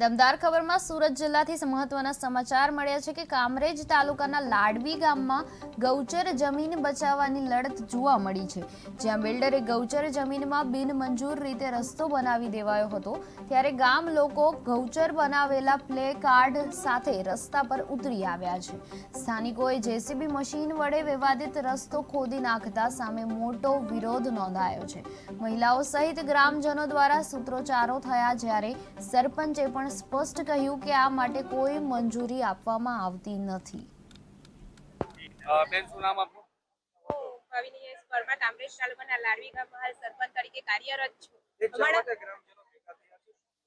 દમદાર ખબરમાં સુરત જિલ્લાથી મહત્વના સમાચાર મળ્યા છે કે કામરેજ તાલુકાના લાડવી ગામમાં ગૌચર જમીન બચાવવાની લડત જોવા મળી છે. જ્યાં બિલ્ડરે ગૌચર જમીનમાં બિનમંજૂર રીતે રસ્તો બનાવી દેવાયો હતો, ત્યારે ગામ લોકો ગૌચર બનાવેલા પ્લે કાર્ડ સાથે રસ્તા પર ઉતરી આવ્યા છે. સ્થાનિકોએ જેસીબી મશીન વડે વિવાદિત રસ્તો ખોદી નાખતા સામે મોટો વિરોધ નોંધાયો છે. મહિલાઓ સહિત ગ્રામજનો દ્વારા સૂત્રોચ્ચારો થયા જ્યારે સરપંચે પણ સ્પષ્ટ કહ્યું કે આ માટે કોઈ મંજૂરી આપવામાં આવતી નથી. બેન શું નામ આપનું? ભાવિની એસ કામરેજ તાલુકાના લાડવી ગામમાં હાલ સરપંચ તરીકે કાર્યરત છું. અમારા?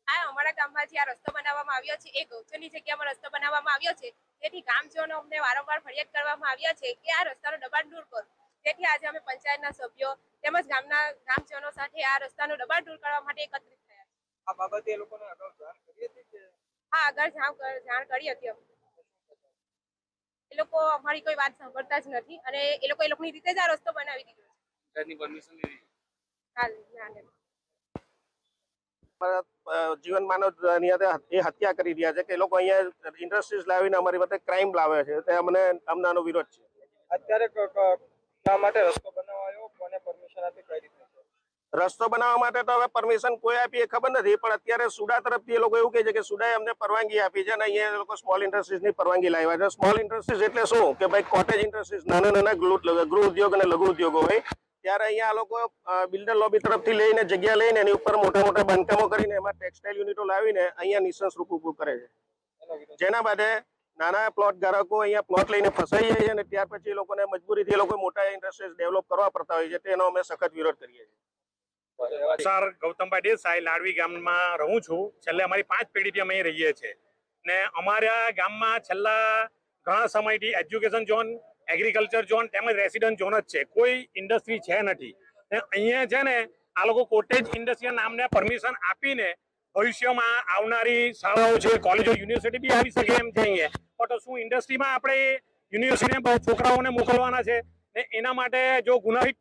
આ અમારા ગામમાં જે આ રસ્તો બનાવવામાં આવ્યો છે એ ગૌચરની જગ્યામાં રસ્તો બનાવવામાં આવ્યો છે. તેથી ગામજનો અમને વારંવાર ફરિયાદ કરવામાં આવ્યા છે કે આ રસ્તાનો દબાણ દૂર કરો. તેથી આજે અમે પંચાયતના સભ્યો તેમજ ગામના ગામજનો સાથે આ રસ્તાનો દબાણ દૂર કરવા માટે એકત્રિત આ બાબતે એ લોકોને અગાઉ જાણ કરી હતી કે હા આગળ જાણ જાણ કરી હતી અમે. એ લોકો અમારી કોઈ વાત સાંભળતા જ નથી અને એ લોકો એ લોકોની રીતે જ આ રસ્તો બનાવી દીધો છે. ઘરની પરમિશન લીધી. હાલ ના ના. જીવન માનવ એ હત્યા કરી રહ્યા છે કે લોકો અહીંયા ઇન્ડસ્ટ્રીઝ લાવીને અમારી માટે ક્રાઇમ લાવે છે. તે અમને અમનાનો વિરોધ છે. અત્યારે માટે રસ્તો બનાવાયો કોને પરમિશન આપી કઈ રીતે છે રસ્તો બનાવવા માટે તો હવે પરમિશન કોઈ આપી એ ખબર નથી, પણ અત્યારે સુડા તરફથી એ લોકો એવું કહે છે કે સુડાએ અમને પરવાનગી આપી છે અને અહીંયા લોકો સ્મોલ ઇન્ડસ્ટ્રીઝની પરવાનગી લાવ્યા છે. સ્મોલ ઇન્ડસ્ટ્રીઝ એટલે શું? કે ભાઈ કોટેજ ઇન્ડસ્ટ્રીઝ નાના નાના ગૃહ ઉદ્યોગ અને લઘુ ઉદ્યોગો હોય ત્યારે અહીંયા આ લોકો બિલ્ડર લોબી તરફથી લઈને, જગ્યા લઈને, એની ઉપર મોટા મોટા બાંધકામો કરીને એમાં ટેક્સટાઇલ યુનિટો લાવીને અહીંયા નિશંસ રૂપ ઊભું કરે છે. જેના માટે નાના પ્લોટ ધારકો અહીંયા પ્લોટ લઈને ફસાઈ જાય છે અને ત્યાર પછી એ લોકોને મજબૂરીથી એ લોકો મોટા ઇન્ડસ્ટ્રીઝ ડેવલપ કરવા પડતા હોય છે, તેનો અમે સખત વિરોધ કરીએ છીએ. સર ગૌતમભાઈ દેસાઈ લાડવી ગામમાં રહું છું. છેલ્લે અમારી પાંચ પેઢીથી અમે રહીએ છીએ. ને અમારા ગામમાં છેલ્લા ઘણા સમયથી એજ્યુકેશન ઝોન, એગ્રીકલ્ચર ઝોન તેમજ રેસિડન્ટ ઝોન જ છે. કોઈ ઇન્ડસ્ટ્રી છે નથી. ને અહીંયા છે ને આ લોકો કોટેજ ઇન્ડસ્ટ્રીના નામને પરમિશન આપીને ભવિષ્યમાં આવનારી શાળાઓ છે, કોલેજો, યુનિવર્સિટી બી આવી શકે એમ છે અહીંયા. પણ તો શું ઇન્ડસ્ટ્રીમાં આપણે યુનિવર્સિટીના છોકરાઓને મોકલવાના છે? ને એના માટે જો ગુનાહિત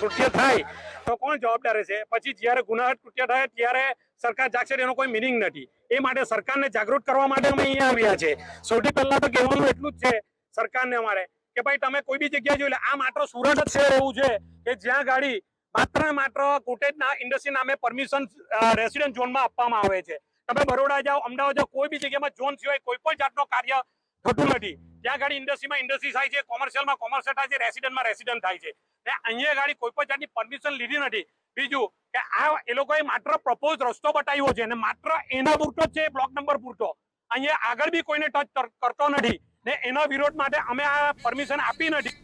કૃત્ય થાય તો કોણ જવાબદાર રહેશે પછી જ્યારે ગુનાહટ કૃત્ય થાય ત્યારે સરકાર જાગશે એનો કોઈ મિનિંગ નથી. એ માટે સરકારને જાગૃત કરવા માટે અમે અહીંયા આવ્યા છે. સૌથી પહેલા તો કહેવાનું એટલું જ છે સરકારને અમારે કે ભાઈ તમે કોઈ બી જગ્યાએ જોઈ લે, આ માત્ર સુરત જ શહેર એવું છે કે જ્યાં ગાડી માત્ર માત્ર કોટેજના ઇન્ડસ્ટ્રી નામે પરમિશન રેસિડન્ટ ઝોનમાં આપવામાં આવે છે. તમે બરોડા જાઓ, અમદાવાદ જાઓ, કોઈ બી જગ્યામાં ઝોન સિવાય કોઈ પણ જાતનો કાર્ય થતું નથી. ત્યાં ગાડી ઇન્ડસ્ટ્રીમાં ઇન્ડસ્ટ્રી થાય છે, કોમર્શિયલમાં કોમર્શિયલ થાય છે, રેસિડન્ટમાં રેસિડન્ટ થાય છે. ને અહીંયા ગાડી કોઈ પણ જાતની પરમિશન લીધી નથી. બીજું કે આ એ લોકોએ માત્ર પ્રપોઝ રસ્તો બતાવ્યો છે અને માત્ર એના પૂરતો જ છે બ્લોક નંબર પૂરતો. અહીંયા આગળ બી કોઈને ટચ કરતો નથી ને એના વિરોધ માટે અમે આ પરમિશન આપી નથી.